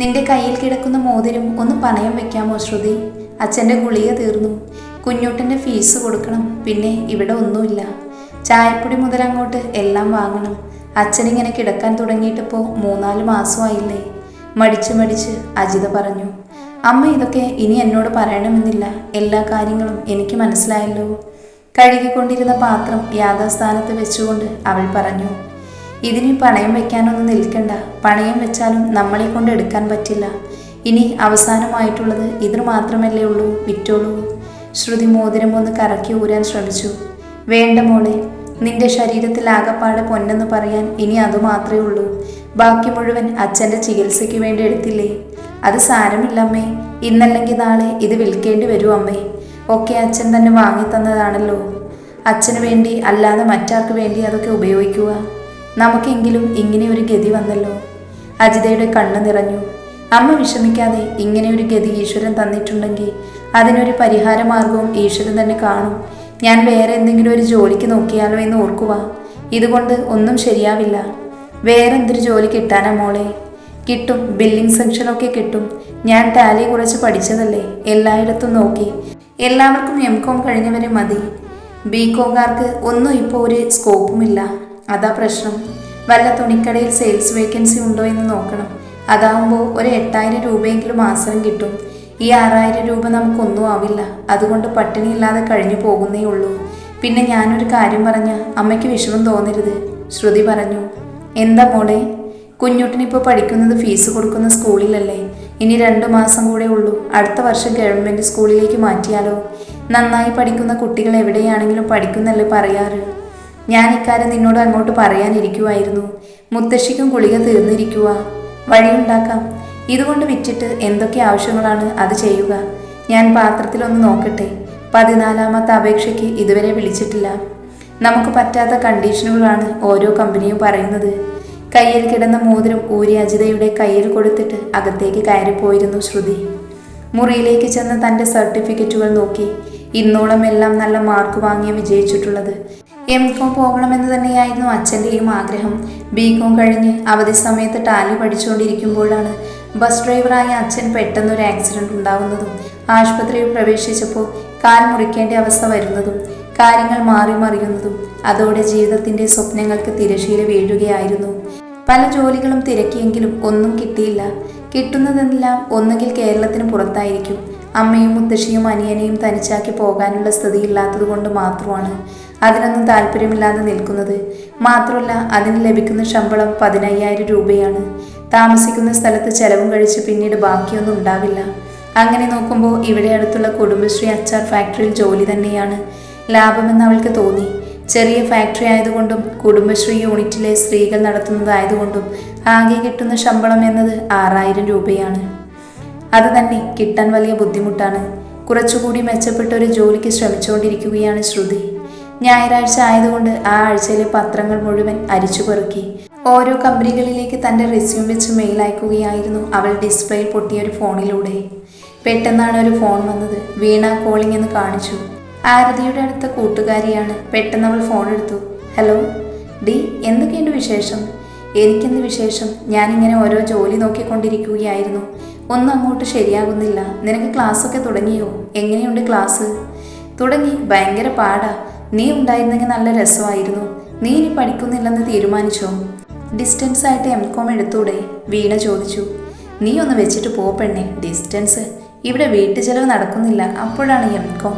നിന്റെ കയ്യിൽ കിടക്കുന്ന മോതിരം ഒന്ന് പണയം വെക്കാമോ ശ്രുതി? അച്ഛന്റെ ഗുളിക തീർന്നു. കുഞ്ഞൂട്ടന്റെ ഫീസ് കൊടുക്കണം. പിന്നെ ഇവിടെ ഒന്നുമില്ല. ചായപ്പൊടി മുതൽ അങ്ങോട്ട് എല്ലാം വാങ്ങണം. അച്ഛനിങ്ങനെ കിടക്കാൻ തുടങ്ങിയിട്ടിപ്പോൾ മൂന്നാൽ മാസമായില്ലേ. മടിച്ച് മടിച്ച് അജിത പറഞ്ഞു അമ്മ ഇതൊക്കെ ഇനി എന്നോട് പറയണമെന്നില്ല. എല്ലാ കാര്യങ്ങളും എനിക്ക് മനസ്സിലായല്ലോ. കഴുകിക്കൊണ്ടിരുന്ന പാത്രം യാഥാസ്ഥാനത്ത് വെച്ചുകൊണ്ട് അവൾ പറഞ്ഞു ഇതിനി പണയം വെക്കാനൊന്നും നിൽക്കണ്ട. പണയം വെച്ചാലും നമ്മളെ കൊണ്ട് എടുക്കാൻ പറ്റില്ല. ഇനി അവസാനമായിട്ടുള്ളത് ഇതിന് മാത്രമല്ലേ ഉള്ളൂ വിറ്റോളൂ. ശ്രുതി മോതിരം ഒന്ന് കറക്കി ഊരാൻ ശ്രമിച്ചു. വേണ്ട മോളെ നിന്റെ ശരീരത്തിൽ ആകപ്പാട് പൊന്നെന്ന് പറയാൻ ഇനി അത് മാത്രമേ ഉള്ളൂ. ബാക്കി മുഴുവൻ അച്ഛന്റെ ചികിത്സയ്ക്ക് വേണ്ടി എടുത്തില്ലേ? അത് സാരമില്ല അമ്മേ ഇന്നല്ലെങ്കിൽ നാളെ ഇത് വിൽക്കേണ്ടി വരും അമ്മേ. ഒക്കെ അച്ഛൻ തന്നെ വാങ്ങി തന്നതാണല്ലോ അച്ഛന് വേണ്ടി അല്ലാതെ മറ്റാർക്ക് വേണ്ടി അതൊക്കെ ഉപയോഗിക്കുക? നമുക്കെങ്കിലും ഇങ്ങനെ ഒരു ഗതി വന്നല്ലോ? അജിതയുടെ കണ്ണ് നിറഞ്ഞു. അമ്മ വിഷമിക്കാതെ ഇങ്ങനെ ഒരു ഗതി ഈശ്വരൻ തന്നിട്ടുണ്ടെങ്കിൽ അതിനൊരു പരിഹാരമാർഗവും ഈശ്വരൻ തന്നെ കാണും. ഞാൻ വേറെ എന്തെങ്കിലും ഒരു ജോലിക്ക് നോക്കിയാലോ എന്ന് ഓർക്കുക ഇതുകൊണ്ട് ഒന്നും ശരിയാവില്ല. വേറെ എന്തൊരു ജോലി കിട്ടാനാ മോളെ? കിട്ടും ബില്ലിംഗ് സെക്ഷനൊക്കെ കിട്ടും. ഞാൻ ടാലി കുറച്ച് പഠിച്ചതല്ലേ? എല്ലായിടത്തും നോക്കി. എല്ലാവർക്കും എം കോം കഴിഞ്ഞവരെ മതി. ബി കോംകാർക്ക് ഒന്നും ഇപ്പോൾ ഒരു സ്കോപ്പുമില്ല അതാ പ്രശ്നം. വല്ല തുണിക്കടയിൽ സെയിൽസ് വേക്കൻസി ഉണ്ടോ എന്ന് നോക്കണം. അതാവുമ്പോൾ ഒരു എട്ടായിരം രൂപയെങ്കിലും മാസം കിട്ടും. ഈ ആറായിരം രൂപ നമുക്കൊന്നും ആവില്ല. അതുകൊണ്ട് പട്ടിണിയില്ലാതെ കഴിഞ്ഞു പോകുന്നേ ഉള്ളൂ. പിന്നെ ഞാനൊരു കാര്യം പറഞ്ഞ അമ്മയ്ക്ക് വിഷമം തോന്നരുത്. ശ്രുതി പറഞ്ഞു എന്താ മോളെ? കുഞ്ഞുട്ടിനിപ്പോൾ പഠിക്കുന്നത് ഫീസ് കൊടുക്കുന്ന സ്കൂളിലല്ലേ? ഇനി രണ്ട് മാസം കൂടെ ഉള്ളൂ. അടുത്ത വർഷം ഗവൺമെന്റ് സ്കൂളിലേക്ക് മാറ്റിയാലോ? നന്നായി പഠിക്കുന്ന കുട്ടികൾ എവിടെയാണെങ്കിലും പഠിക്കുന്നല്ലേ പറയാറ്? ഞാൻ ഇക്കാര്യം നിന്നോട് അങ്ങോട്ട് പറയാനിരിക്കുമായിരുന്നു മുത്തശ്ശിക്കും ഗുളിക തീർന്നിരിക്കുക വഴിയുണ്ടാക്കാം. ഇതുകൊണ്ട് വിറ്റിട്ട് എന്തൊക്കെ ആവശ്യങ്ങളാണ് അത് ചെയ്യുക. ഞാൻ പാത്രത്തിലൊന്ന് നോക്കട്ടെ. പതിനാലാമത്തെ അപേക്ഷയ്ക്ക് ഇതുവരെ വിളിച്ചിട്ടില്ല. നമുക്ക് പറ്റാത്ത കണ്ടീഷനുകളാണ് ഓരോ കമ്പനിയും പറയുന്നത്. കയ്യിൽ കിടന്ന മോതിരം ഊരി അജിതയുടെ കയ്യിൽ കൊടുത്തിട്ട് അകത്തേക്ക് കയറിപ്പോയിരുന്നു ശ്രുതി. മുറിയിലേക്ക് ചെന്ന് തന്റെ സർട്ടിഫിക്കറ്റുകൾ നോക്കി. ഇന്നോളം എല്ലാം നല്ല മാർക്ക് വാങ്ങിയ വിജയിച്ചിട്ടുള്ളത്. എം കോം പോകണമെന്ന് തന്നെയായിരുന്നു അച്ഛന്റെയും ആഗ്രഹം. ബി കോം കഴിഞ്ഞ് അവധി സമയത്ത് ടാലി പഠിച്ചുകൊണ്ടിരിക്കുമ്പോഴാണ് ബസ് ഡ്രൈവറായ അച്ഛൻ പെട്ടെന്നൊരു ആക്സിഡന്റ് ഉണ്ടാകുന്നതും ആശുപത്രിയിൽ പ്രവേശിച്ചപ്പോൾ കാൽ മുറിക്കേണ്ട അവസ്ഥ വരുന്നതും കാര്യങ്ങൾ മാറി മറിയുന്നതും അതോടെ ജീവിതത്തിന്റെ സ്വപ്നങ്ങൾക്ക് തിരശീല വീഴുകയായിരുന്നു. പല ജോലികളും തിരക്കിയെങ്കിലും ഒന്നും കിട്ടിയില്ല. കിട്ടുന്നതെല്ലാം ഒന്നുകിൽ കേരളത്തിന് പുറത്തായിരിക്കും. അമ്മയും മുത്തശ്ശിയും അനിയനെയും തനിച്ചാക്കി പോകാനുള്ള സ്ഥിതിയില്ലാത്തത് കൊണ്ട് മാത്രമാണ്. അതിനൊന്നും താല്പര്യമില്ലാതെ നിൽക്കുന്നത്. മാത്രമല്ല അതിന് ലഭിക്കുന്ന ശമ്പളം പതിനയ്യായിരം രൂപയാണ്. താമസിക്കുന്ന സ്ഥലത്ത് ചെലവും കഴിച്ച് പിന്നീട് ബാക്കിയൊന്നും ഉണ്ടാവില്ല. അങ്ങനെ നോക്കുമ്പോൾ ഇവിടെ അടുത്തുള്ള കുടുംബശ്രീ അച്ചാർ ഫാക്ടറിയിൽ ജോലി തന്നെയാണ്. ലാഭമെന്ന് അവൾക്ക് തോന്നി. ചെറിയ ഫാക്ടറി ആയതുകൊണ്ടും കുടുംബശ്രീ യൂണിറ്റിലെ സ്ത്രീകൾ നടത്തുന്നതായതുകൊണ്ടും ആകെ കിട്ടുന്ന ശമ്പളം എന്നത് ആറായിരം രൂപയാണ്. അത് തന്നെ കിട്ടാൻ വലിയ ബുദ്ധിമുട്ടാണ്. കുറച്ചുകൂടി മെച്ചപ്പെട്ട ഒരു ജോലിക്ക് ശ്രമിച്ചുകൊണ്ടിരിക്കുകയാണ് ശ്രുതി. ഞായറാഴ്ച ആയതുകൊണ്ട് ആ ആഴ്ചയിലെ പത്രങ്ങൾ മുഴുവൻ അരിച്ചു പെറുക്കി. ഓരോ കമ്പനികളിലേക്ക് തന്റെ റെസ്യൂം വെച്ച് മെയിൽ അയക്കുകയായിരുന്നു അവൾ ഡിസ്പ്ലേയിൽ പൊട്ടിയ ഒരു ഫോണിലൂടെ. പെട്ടെന്നാണ് ഒരു ഫോൺ വന്നത്. വീണ കോളിംഗ് എന്ന് കാണിച്ചു. ആരതിയുടെ അടുത്ത കൂട്ടുകാരിയാണ്. പെട്ടെന്ന് അവൾ ഫോൺ എടുത്തു. ഹലോ ഡി എന്തൊക്കെയുണ്ട് വിശേഷം? എനിക്കെന്ത് വിശേഷം? ഞാനിങ്ങനെ ഓരോ ജോലി നോക്കിക്കൊണ്ടിരിക്കുകയായിരുന്നു. ഒന്നും അങ്ങോട്ട് ശരിയാകുന്നില്ല. നിനക്ക് ക്ലാസ്സൊക്കെ തുടങ്ങിയോ? എങ്ങനെയുണ്ട് ക്ലാസ് തുടങ്ങി. ഭയങ്കര പാടാ. നീ ഉണ്ടായിരുന്നെങ്കിൽ നല്ല രസമായിരുന്നു. നീ ഇനി പഠിക്കുന്നില്ലെന്ന് തീരുമാനിച്ചോ? ഡിസ്റ്റൻസ് ആയിട്ട് എം കോം എടുത്തൂടെ? വീണ ചോദിച്ചു. നീ ഒന്ന് വെച്ചിട്ട് പോ പെണ്ണേ. ഡിസ്റ്റൻസ് ഇവിടെ വീട്ടു ചെലവ് നടക്കുന്നില്ല. അപ്പോഴാണ് എം കോം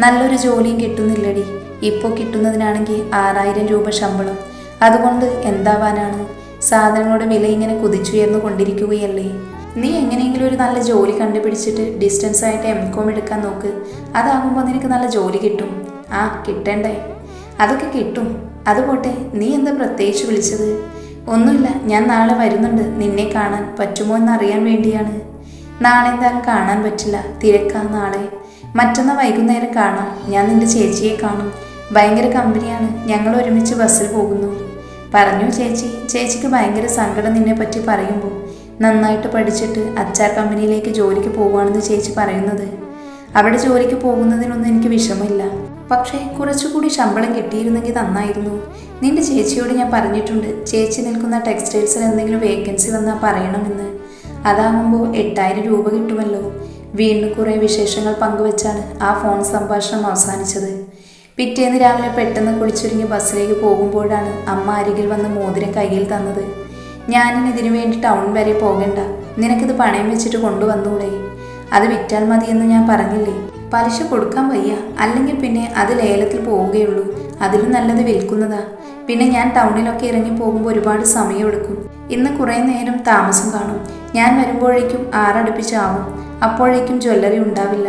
നല്ലൊരു ജോലിയും കിട്ടുന്നില്ലടി. ഇപ്പോൾ കിട്ടുന്നതിനാണെങ്കിൽ ആറായിരം രൂപ ശമ്പളം. അതുകൊണ്ട് എന്താവാനാണ്? സാധനങ്ങളുടെ വില ഇങ്ങനെ കുതിച്ചുയർന്നു കൊണ്ടിരിക്കുകയല്ലേ? നീ എങ്ങനെയെങ്കിലും ഒരു നല്ല ജോലി കണ്ടുപിടിച്ചിട്ട് ഡിസ്റ്റൻസ് ആയിട്ട് എം കോം എടുക്കാൻ നോക്ക്. അതാകുമ്പോൾ നിനക്ക് നല്ല ജോലി കിട്ടും. ആ കിട്ടണ്ടേ? അതൊക്കെ കിട്ടും. അതുപോട്ടെ നീ എന്താ പ്രത്യേകിച്ച് വിളിച്ചത്? ഒന്നുമില്ല ഞാൻ നാളെ വരുന്നുണ്ട്. നിന്നെ കാണാൻ പറ്റുമോ എന്ന് അറിയാൻ വേണ്ടിയാണ്. നാളെ എന്തായാലും കാണാൻ പറ്റില്ല. തിരക്കാ നാളെ. മറ്റന്നാൾ വൈകുന്നേരം കാണാം. ഞാൻ നിന്റെ ചേച്ചിയെ കാണും. ഭയങ്കര കമ്പനിയാണ്. ഞങ്ങൾ ഒരുമിച്ച് ബസ്സിൽ പോകുന്നു. പറഞ്ഞു ചേച്ചി. ചേച്ചിക്ക് ഭയങ്കര സങ്കടം നിന്നെ പറ്റി പറയുമ്പോൾ നന്നായിട്ട് പഠിച്ചിട്ട് അച്ചാർ കമ്പനിയിലേക്ക് ജോലിക്ക് പോകുവാണെന്ന് ചേച്ചി പറയുന്നത്. അവിടെ ജോലിക്ക് പോകുന്നതിനൊന്നും എനിക്ക് വിഷമമില്ല. പക്ഷേ കുറച്ചുകൂടി ശമ്പളം കിട്ടിയിരുന്നെങ്കിൽ നന്നായിരുന്നു. നിന്റെ ചേച്ചിയോട് ഞാൻ പറഞ്ഞിട്ടുണ്ട് ചേച്ചി നിൽക്കുന്ന ടെക്സ്റ്റൈൽസിൽ എന്തെങ്കിലും വേക്കൻസി വന്നാൽ പറയണമെന്ന്. അതാകുമ്പോൾ എട്ടായിരം രൂപ കിട്ടുമല്ലോ. വീണ്ടും കുറേ വിശേഷങ്ങൾ പങ്കുവെച്ചാണ് ആ ഫോൺ സംഭാഷണം അവസാനിച്ചത്. പിറ്റേന്ന് രാവിലെ പെട്ടെന്ന് കുളിച്ചൊരുങ്ങി ബസ്സിലേക്ക് പോകുമ്പോഴാണ് അമ്മ അരികിൽ വന്ന് മോതിരം കയ്യിൽ തന്നത്. ഞാനിനി ഇതിനു വേണ്ടി ടൗൺ വരെ പോകണ്ട. നിനക്കിത് പണയം വെച്ചിട്ട് കൊണ്ടുവന്നൂടെ. അത് വിറ്റാൽ മതിയെന്ന് ഞാൻ പറഞ്ഞില്ലേ? പലിശ കൊടുക്കാൻ വയ്യ. അല്ലെങ്കിൽ പിന്നെ അത് ലേലത്തിൽ പോവുകയുള്ളൂ. അതിലും നല്ലത് വിൽക്കുന്നതാ. പിന്നെ ഞാൻ ടൗണിലൊക്കെ ഇറങ്ങി പോകുമ്പോൾ ഒരുപാട് സമയമെടുക്കും. ഇന്ന് കുറേ നേരം താമസം കാണും. ഞാൻ വരുമ്പോഴേക്കും ആറടുപ്പിച്ചാവും. അപ്പോഴേക്കും ജ്വല്ലറി ഉണ്ടാവില്ല.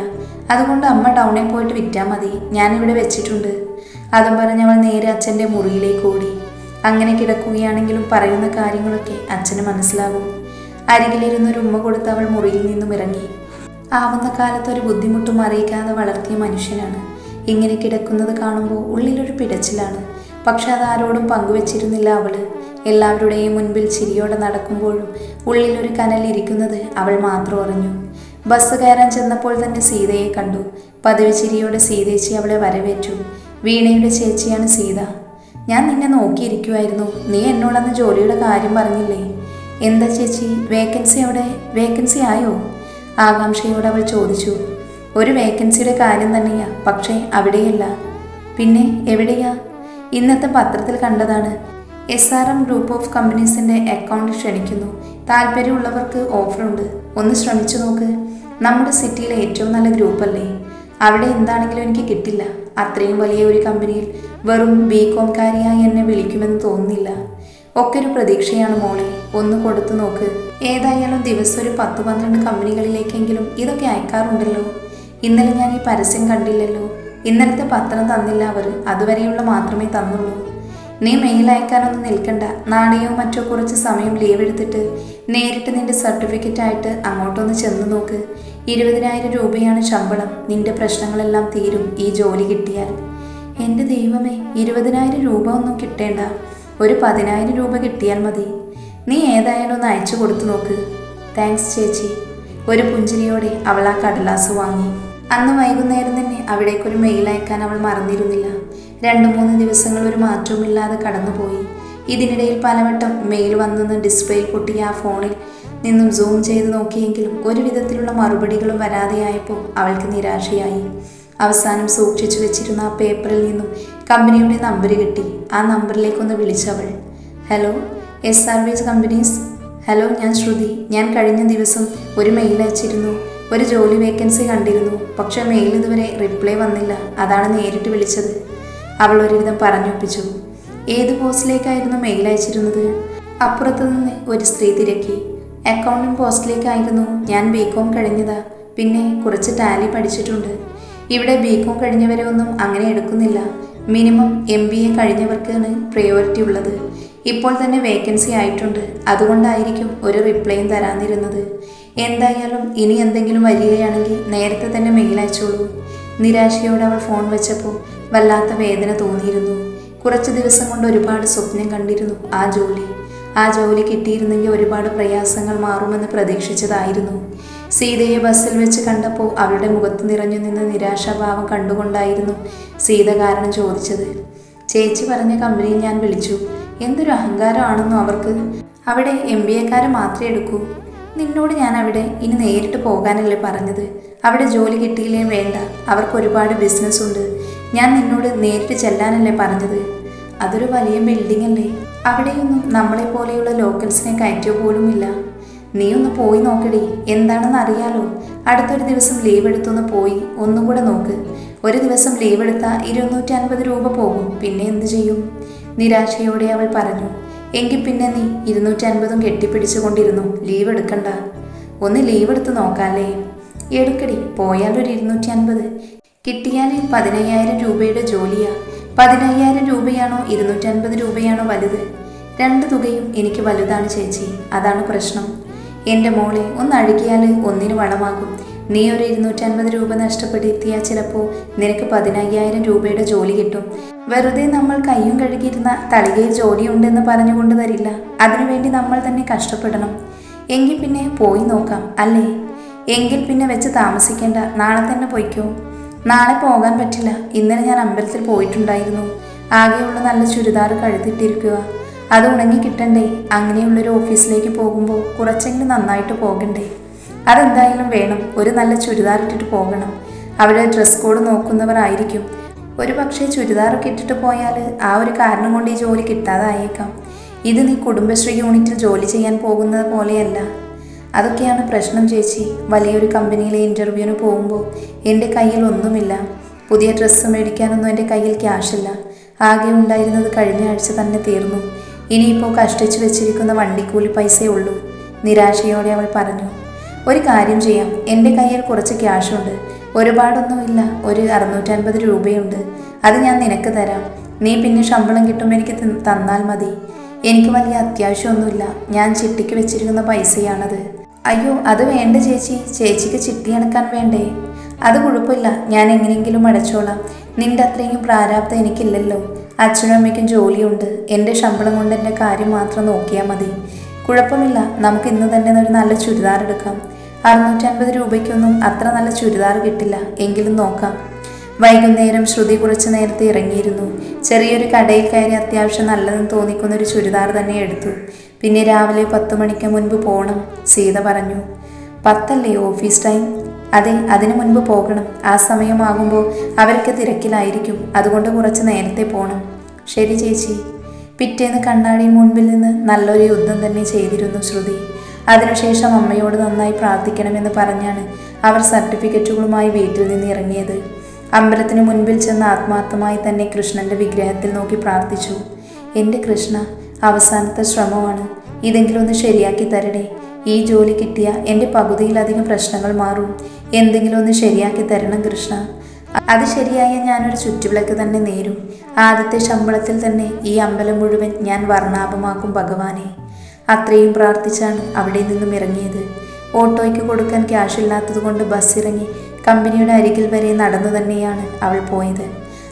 അതുകൊണ്ട് അമ്മ ടൗണിൽ പോയിട്ട് വിറ്റാൽ മതി. ഞാനിവിടെ വെച്ചിട്ടുണ്ട്. അതും പറഞ്ഞ് അവൾ നേരെ അച്ഛന്റെ മുറിയിലേക്ക് ഓടി. അങ്ങനെ കിടക്കുകയാണെങ്കിലും പറയുന്ന കാര്യങ്ങളൊക്കെ അച്ഛന് മനസ്സിലാകും. അരികിലിരുന്നൊരു ഉമ്മ കൊടുത്ത് അവൾ മുറിയിൽ നിന്നും ഇറങ്ങി. ആവുന്ന കാലത്ത് ഒരു ബുദ്ധിമുട്ടും അറിയിക്കാതെ വളർത്തിയ മനുഷ്യനാണ്. ഇങ്ങനെ കിടക്കുന്നത് കാണുമ്പോൾ ഉള്ളിലൊരു പിടച്ചിലാണ്. പക്ഷെ അതാരോടും പങ്കുവച്ചിരുന്നില്ല അവൾ. എല്ലാവരുടെയും മുൻപിൽ ചിരിയോടെ നടക്കുമ്പോഴും ഉള്ളിലൊരു കനൽ ഇരിക്കുന്നത് അവൾ മാത്രം അറിഞ്ഞു. ബസ് കയറാൻ ചെന്നപ്പോൾ തന്നെ സീതയെ കണ്ടു. പതിവ് ചിരിയോടെ സീതേച്ചി അവളെ വരവേറ്റു. വീണയുടെ ചേച്ചിയാണ് സീത. ഞാൻ നിന്നെ നോക്കിയിരിക്കുമായിരുന്നു നീ എന്നോടന്ന് ജോലിയുടെ കാര്യം പറഞ്ഞില്ലേ? എന്താ ചേച്ചി? വേക്കൻസി അവിടെ? വേക്കൻസി ആയോ? ആകാംക്ഷയോട് അവൾ ചോദിച്ചു ഒരു വേക്കൻസിയുടെ കാര്യം തന്നെയാ പക്ഷേ അവിടെയല്ല. പിന്നെ എവിടെയാ? ഇന്നത്തെ പത്രത്തിൽ കണ്ടതാണ് S R M group of കമ്പനീസിന്റെ account ക്ഷണിക്കുന്നു. താല്പര്യമുള്ളവർക്ക് ഓഫറുണ്ട് ഒന്ന് ശ്രമിച്ചു നോക്ക്. നമ്മുടെ സിറ്റിയിലെ ഏറ്റവും നല്ല ഗ്രൂപ്പല്ലേ അവിടെ എന്താണെങ്കിലും എനിക്ക് കിട്ടില്ല. അത്രയും വലിയ ഒരു കമ്പനിയിൽ വെറും ബി കോംകാരിയായി എന്നെ വിളിക്കുമെന്ന് തോന്നുന്നില്ല. ഒക്കെ ഒരു പ്രതീക്ഷയാണ് മോളെ. ഒന്ന് കൊടുത്തു നോക്ക്. ഏതായാലും ദിവസം ഒരു പത്ത് പന്ത്രണ്ട് കമ്പനികളിലേക്കെങ്കിലും ഇതൊക്കെ അയക്കാറുണ്ടല്ലോ. ഇന്നലെ ഞാൻ ഈ പരസ്യം കണ്ടില്ലല്ലോ. ഇന്നലത്തെ പത്രം തന്നില്ല അവർ അതുവരെയുള്ള മാത്രമേ തന്നുള്ളൂ. നീ മെയിൽ അയക്കാനൊന്നും നിൽക്കണ്ട. നാളെയോ മറ്റോ കുറച്ച് സമയം ലീവ് എടുത്തിട്ട് നേരിട്ട് നിന്റെ സർട്ടിഫിക്കറ്റ് ആയിട്ട് അങ്ങോട്ടൊന്ന് ചെന്ന് നോക്ക്. ഇരുപതിനായിരം രൂപയാണ് ശമ്പളം. നിന്റെ പ്രശ്നങ്ങളെല്ലാം തീരും ഈ ജോലി കിട്ടിയാൽ. എന്റെ ദൈവമേ ഇരുപതിനായിരം രൂപ ഒന്നും കിട്ടേണ്ട. ഒരു പതിനായിരം രൂപ കിട്ടിയാൽ മതി. നീ ഏതായാലും ഒന്ന് അയച്ചു കൊടുത്തു നോക്ക്. താങ്ക്സ് ചേച്ചി. ഒരു പുഞ്ചിരിയോടെ അവൾ ആ കടലാസ് വാങ്ങി. അന്ന് വൈകുന്നേരം തന്നെ അവിടേക്കൊരു മെയിൽ അയക്കാൻ അവൾ മറന്നിരുന്നില്ല. രണ്ടു മൂന്ന് ദിവസങ്ങൾ ഒരു മാറ്റവുമില്ലാതെ കടന്നുപോയി. ഇതിനിടയിൽ പലവട്ടം മെയിൽ വന്നെന്ന് ഡിസ്പ്ലേയിൽ പൊട്ടിയ ആ ഫോണിൽ നിന്നും സൂം ചെയ്ത് നോക്കിയെങ്കിലും ഒരു വിധത്തിലുള്ള മറുപടികളും വരാതെയായപ്പോൾ അവൾക്ക് നിരാശയായി. അവസാനം സൂക്ഷിച്ചു വെച്ചിരുന്ന ആ പേപ്പറിൽ നിന്നും കമ്പനിയുടെ നമ്പർ കിട്ടി. ആ നമ്പറിലേക്കൊന്ന് വിളിച്ചവൾ. Hello S service companies. Hello ഞാൻ ശ്രുതി. ഞാൻ കഴിഞ്ഞ ദിവസം ഒരു മെയിൽ അയച്ചിരുന്നു. ഒരു ജോലി വേക്കൻസി കണ്ടിരുന്നു. പക്ഷെ മെയിൽ ഇതുവരെ റിപ്ലൈ വന്നില്ല. അതാണ് നേരിട്ട് വിളിച്ചത്. അവൾ ഒരുവിധം പറഞ്ഞൊപ്പിച്ചു. ഏത് പോസ്റ്റിലേക്കായിരുന്നു മെയിൽ അയച്ചിരുന്നത്? അപ്പുറത്തു നിന്ന് ഒരു സ്ത്രീ തിരക്കി. അക്കൗണ്ടിംഗ് പോസ്റ്റിലേക്കായിരുന്നു. ഞാൻ ബി കോം കഴിഞ്ഞതാ. പിന്നെ കുറച്ച് ടാലി പഠിച്ചിട്ടുണ്ട്. ഇവിടെ ബി കോം കഴിഞ്ഞവരെ ഒന്നും അങ്ങനെ എടുക്കുന്നില്ല. മിനിമം എം ബി എ കഴിഞ്ഞവർക്കാണ് പ്രയോറിറ്റി ഉള്ളത്. ഇപ്പോൾ തന്നെ വേക്കൻസി ആയിട്ടുണ്ട്. അതുകൊണ്ടായിരിക്കും ഒരു റിപ്ലൈയും തരാനിരുന്നത് എന്തായാലും ഇനി എന്തെങ്കിലും വരികയാണെങ്കിൽ നേരത്തെ തന്നെ മെയിൽ അയച്ചോളൂ. നിരാശയോടെ അവൾ ഫോൺ വെച്ചപ്പോൾ വല്ലാത്ത വേദന തോന്നിയിരുന്നു. കുറച്ച് ദിവസം കൊണ്ട് ഒരുപാട് സ്വപ്നം കണ്ടിരുന്നു ആ ജോലി. ആ ജോലി കിട്ടിയിരുന്നെങ്കിൽ ഒരുപാട് പ്രയാസങ്ങൾ മാറുമെന്ന് പ്രതീക്ഷിച്ചതായിരുന്നു. സീതയെ ബസ്സിൽ വെച്ച് കണ്ടപ്പോൾ അവളുടെ മുഖത്ത് നിറഞ്ഞു നിന്ന നിരാശാഭാവം കണ്ടുകൊണ്ടായിരുന്നു സീത കാരണം ചോദിച്ചത്. ചേച്ചി പറഞ്ഞ കമ്പനിയിൽ ഞാൻ വിളിച്ചു. എന്തൊരു അഹങ്കാരമാണെന്നോ അവർക്ക്? അവിടെ എം ബി എക്കാരെ മാത്രമേ എടുക്കൂ. നിന്നോട് ഞാൻ അവിടെ ഇനി നേരിട്ട് പോകാനല്ലേ പറഞ്ഞത്. അവിടെ ജോലി കിട്ടിയില്ലേ വേണ്ട. അവർക്കൊരുപാട് ബിസിനസ് ഉണ്ട്. ഞാൻ നിന്നോട് നേരിട്ട് ചെല്ലാനല്ലേ പറഞ്ഞത്. അതൊരു വലിയ ബിൽഡിംഗ് അല്ലേ? അവിടെയൊന്നും നമ്മളെ പോലെയുള്ള ലോക്കൽസിനെ കയറ്റുക പോലുമില്ല. നീ ഒന്ന് പോയി നോക്കടി. എന്താണെന്ന് അറിയാലോ. അടുത്തൊരു ദിവസം ലീവ് എടുത്തൊന്ന് പോയി. ഒന്നും കൂടെ നോക്ക്. ഒരു ദിവസം ലീവ് എടുത്താൽ ഇരുന്നൂറ്റി അൻപത് രൂപ പോകും. പിന്നെ എന്ത് ചെയ്യും? നിരാശയോടെ അവൾ പറഞ്ഞു. എങ്കിൽ പിന്നെ നീ ഇരുന്നൂറ്റി അൻപതും കെട്ടിപ്പിടിച്ചുകൊണ്ടിരുന്നു ലീവ് എടുക്കണ്ട. ഒന്ന് ലീവ് എടുത്ത് നോക്കാല്ലേ. എടുക്കടി. പോയാൽ ഒരു ഇരുന്നൂറ്റി അൻപത് കിട്ടിയാൽ പതിനയ്യായിരം രൂപയുടെ ജോലിയാ. പതിനയ്യായിരം രൂപയാണോ ഇരുന്നൂറ്റി അൻപത് രൂപയാണോ വലുത്? രണ്ട് തുകയും എനിക്ക് വലുതാണ് ചേച്ചി. അതാണ് പ്രശ്നം. എന്റെ മോളെ ഒന്ന് അഴുകിയാൽ ഒന്നിന് വളമാകും. നീ ഒരു ഇരുന്നൂറ്റൻപത് രൂപ നഷ്ടപ്പെടുത്തിയാൽ ചിലപ്പോൾ നിനക്ക് പതിനയ്യായിരം രൂപയുടെ ജോലി കിട്ടും. വെറുതെ നമ്മൾ കയ്യും കഴുകിയിരുന്ന തളികയിൽ ജോലിയുണ്ടെന്ന് പറഞ്ഞുകൊണ്ട് തരില്ല അതിനുവേണ്ടി നമ്മൾ തന്നെ കഷ്ടപ്പെടണം. എങ്കിൽ പിന്നെ പോയി നോക്കാം അല്ലേ? എങ്കിൽ പിന്നെ വെച്ച് താമസിക്കേണ്ട. നാളെ തന്നെ പോയിക്കോ. നാളെ പോകാൻ പറ്റില്ല. ഇന്നലെ ഞാൻ അമ്പലത്തിൽ പോയിട്ടുണ്ടായിരുന്നു. ആകെയുള്ള നല്ല ചുരിദാർ കഴുത്തിട്ടിരിക്കുക അത് ഉണങ്ങി കിട്ടണ്ടേ അങ്ങനെയുള്ളൊരു ഓഫീസിലേക്ക് പോകുമ്പോൾ കുറച്ചെങ്കിലും നന്നായിട്ട് പോകണ്ടേ? അതെന്തായാലും വേണം. ഒരു നല്ല ചുരിദാർ ഇട്ടിട്ട് പോകണം. അവിടെ ഡ്രസ് കോഡ് നോക്കുന്നവർ ആയിരിക്കും ഒരു പക്ഷേ ചുരിദാറൊക്കെ ഇട്ടിട്ട് പോയാൽ ആ ഒരു കാരണം കൊണ്ട് ഈ ജോലി കിട്ടാതായേക്കാം. ഇത് നീ കുടുംബശ്രീ യൂണിറ്റിൽ ജോലി ചെയ്യാൻ പോകുന്നത് പോലെയല്ല. അതൊക്കെയാണ് പ്രശ്നം ചേച്ചി. വലിയൊരു കമ്പനിയിലെ ഇന്റർവ്യൂവിന് പോകുമ്പോൾ എന്റെ കയ്യിൽ ഒന്നുമില്ല. പുതിയ ഡ്രസ്സ് മേടിക്കാനൊന്നും എന്റെ കയ്യിൽ ക്യാഷില്ല ആകെ ഉണ്ടായിരുന്നത് കഴിഞ്ഞ ആഴ്ച തന്നെ തീർന്നു. ഇനിയിപ്പോൾ കഷ്ടിച്ചു വെച്ചിരിക്കുന്ന വണ്ടിക്കൂലി പൈസയേ ഉള്ളൂ. നിരാശയോടെ അവൾ പറഞ്ഞു ഒരു കാര്യം ചെയ്യാം. എന്റെ കയ്യിൽ കുറച്ച് ക്യാഷുണ്ട് ഒരുപാടൊന്നുമില്ല ഒരു അറുന്നൂറ്റൻപത് രൂപയുണ്ട്. അത് ഞാൻ നിനക്ക് തരാം. നീ പിന്നെ ശമ്പളം കിട്ടുമ്പോൾ എനിക്ക് തന്നാൽ മതി. എനിക്ക് വലിയ അത്യാവശ്യമൊന്നുമില്ല. ഞാൻ ചിട്ടിക്ക് വെച്ചിരിക്കുന്ന പൈസയാണത്. അയ്യോ അത് വേണ്ട ചേച്ചി. ചേച്ചിക്ക് ചിട്ടി അണക്കാൻ വേണ്ടേ? അത് കുഴപ്പമില്ല. ഞാൻ എങ്ങനെയെങ്കിലും അടച്ചോളാം. നിന്റെ അത്രയും പ്രാരാബ്ദം എനിക്കില്ലല്ലോ. അച്ഛനും അമ്മയ്ക്കും ജോലിയുണ്ട്. എന്റെ ശമ്പളം കൊണ്ട് എന്റെ കാര്യം മാത്രം നോക്കിയാൽ മതി. കുഴപ്പമില്ല നമുക്ക് ഇന്ന് തന്നെ ഒരു നല്ല ചുരിദാർ എടുക്കാം. അറുന്നൂറ്റൻപത് രൂപയ്ക്കൊന്നും അത്ര നല്ല ചുരിദാർ കിട്ടില്ല. എങ്കിലും നോക്കാം. വൈകുന്നേരം ശ്രുതി കുറച്ച് നേരത്തെ ഇറങ്ങിയിരുന്നു. ചെറിയൊരു കടയിൽ കയറി അത്യാവശ്യം നല്ലതെന്ന് തോന്നിക്കുന്ന ഒരു ചുരിദാർ തന്നെ എടുത്തു. പിന്നെ രാവിലെ പത്ത് മണിക്ക് മുൻപ് പോകണം സീത പറഞ്ഞു. പത്തല്ലേ ഓഫീസ് ടൈം? അതെ അതിനു മുൻപ് പോകണം. ആ സമയമാകുമ്പോൾ അവർക്ക് തിരക്കിലായിരിക്കും. അതുകൊണ്ട് കുറച്ച് നേരത്തെ പോകണം ശരി ചേച്ചി. പിറ്റേന്ന് കണ്ണാടി മുൻപിൽ നിന്ന് നല്ലൊരു യുദ്ധം തന്നെ ചെയ്തിരുന്നു ശ്രുതി. അതിനുശേഷം അമ്മയോട് നന്നായി പ്രാർത്ഥിക്കണമെന്ന് പറഞ്ഞാണ് അവർ സർട്ടിഫിക്കറ്റുകളുമായി വീട്ടിൽ നിന്ന് ഇറങ്ങിയത്. അമ്പലത്തിന് മുൻപിൽ ചെന്ന് ആത്മാർത്ഥമായി തന്നെ കൃഷ്ണന്റെ വിഗ്രഹത്തിൽ നോക്കി പ്രാർത്ഥിച്ചു. എന്റെ കൃഷ്ണ അവസാനത്തെ ശ്രമമാണ്. ഇതെങ്കിലും ഒന്ന് ശരിയാക്കി തരണേ. ഈ ജോലി കിട്ടിയ എന്റെ പകുതിയിലധികം പ്രശ്നങ്ങൾ മാറും. എന്തെങ്കിലും ഒന്ന് ശരിയാക്കി തരണം കൃഷ്ണ. അത് ശരിയായ ഞാനൊരു ചുറ്റുവിളക്ക് തന്നെ നേരും. ആദ്യത്തെ ശമ്പളത്തിൽ തന്നെ ഈ അമ്പലം മുഴുവൻ ഞാൻ വർണാഭമാക്കും ഭഗവാനെ. അത്രയും പ്രാർത്ഥിച്ചാണ് അവിടെ നിന്നും ഇറങ്ങിയത്. ഓട്ടോയ്ക്ക് കൊടുക്കാൻ ക്യാഷ് ഇല്ലാത്തതുകൊണ്ട് ബസ് ഇറങ്ങി കമ്പനിയുടെ അരികിൽ വരെ നടന്നു തന്നെയാണ് അവൾ പോയത്.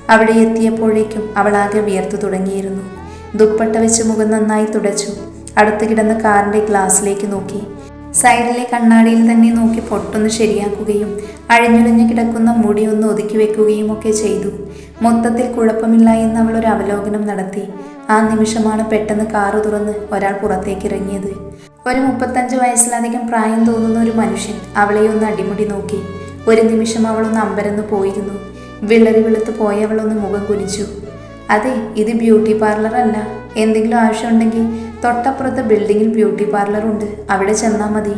അവിടെ എത്തിയപ്പോഴേക്കും അവൾ ആകെ വിയർത്തു തുടങ്ങിയിരുന്നു. ദുപ്പട്ട വെച്ച് മുഖം നന്നായി തുടച്ചു. അടുത്ത് കിടന്ന കാറിന്റെ ഗ്ലാസ്സിലേക്ക് നോക്കി. സൈഡിലെ കണ്ണാടിയിൽ തന്നെ നോക്കി പൊട്ടൊന്ന് ശരിയാക്കുകയും അഴിഞ്ഞുലഞ്ഞു കിടക്കുന്ന മുടി ഒന്ന് ഒതുക്കി വെക്കുകയും ഒക്കെ ചെയ്തു. മൊത്തത്തിൽ കുഴപ്പമില്ല എന്ന് അവൾ ഒരു അവലോകനം നടത്തി. ആ നിമിഷമാണ് പെട്ടെന്ന് കാറ് തുറന്ന് ഒരാൾ പുറത്തേക്ക് ഇറങ്ങിയത്. ഒരു മുപ്പത്തഞ്ച് വയസ്സിലധികം പ്രായം തോന്നുന്ന ഒരു മനുഷ്യൻ അവളെ ഒന്ന് അടിമുടി നോക്കി. ഒരു നിമിഷം അവളൊന്ന് അമ്പരന്ന് പോയിരുന്നു. വിളറി വെളുത്ത് പോയവളൊന്ന് മുഖം കുനിച്ചു. അതെ ഇത് ബ്യൂട്ടി പാർലർ അല്ല എന്തെങ്കിലും ആവശ്യമുണ്ടെങ്കിൽ തൊട്ടപ്പുറത്ത് ബിൽഡിങ്ങിൽ ബ്യൂട്ടി പാർലർ ഉണ്ട്. അവിടെ ചെന്നാൽ മതി.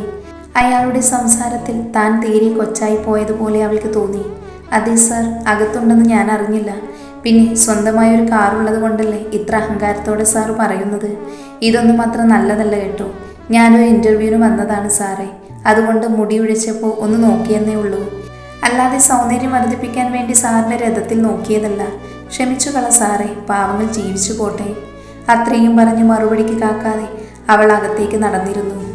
അയാളുടെ സംസാരത്തിൽ താൻ തീരെ കൊച്ചായി പോയതുപോലെ അവൾക്ക് തോന്നി. അതെ സർ അകത്തുണ്ടെന്ന് ഞാൻ അറിഞ്ഞില്ല. പിന്നെ സ്വന്തമായ ഒരു കാറുള്ളത് കൊണ്ടല്ലേ ഇത്ര അഹങ്കാരത്തോടെ സാർ പറയുന്നത്? ഇതൊന്നും അത്ര നല്ലതല്ല കേട്ടോ. ഞാനൊരു ഇന്റർവ്യൂവിന് വന്നതാണ് സാറേ. അതുകൊണ്ട് മുടി ഒഴിച്ചപ്പോൾ ഒന്ന് നോക്കിയെന്നേ ഉള്ളൂ. അല്ലാതെ സൗന്ദര്യം വർദ്ധിപ്പിക്കാൻ വേണ്ടി സാറിന്റെ രഥത്തിൽ നോക്കിയതല്ല. ക്ഷമിച്ചു കള സാറേ. പാവങ്ങൾ ജീവിച്ചു പോട്ടെ. അത്രയും പറഞ്ഞു മറുപടിക്ക് കാക്കാതെ അവൾ അകത്തേക്ക് നടന്നിരുന്നു.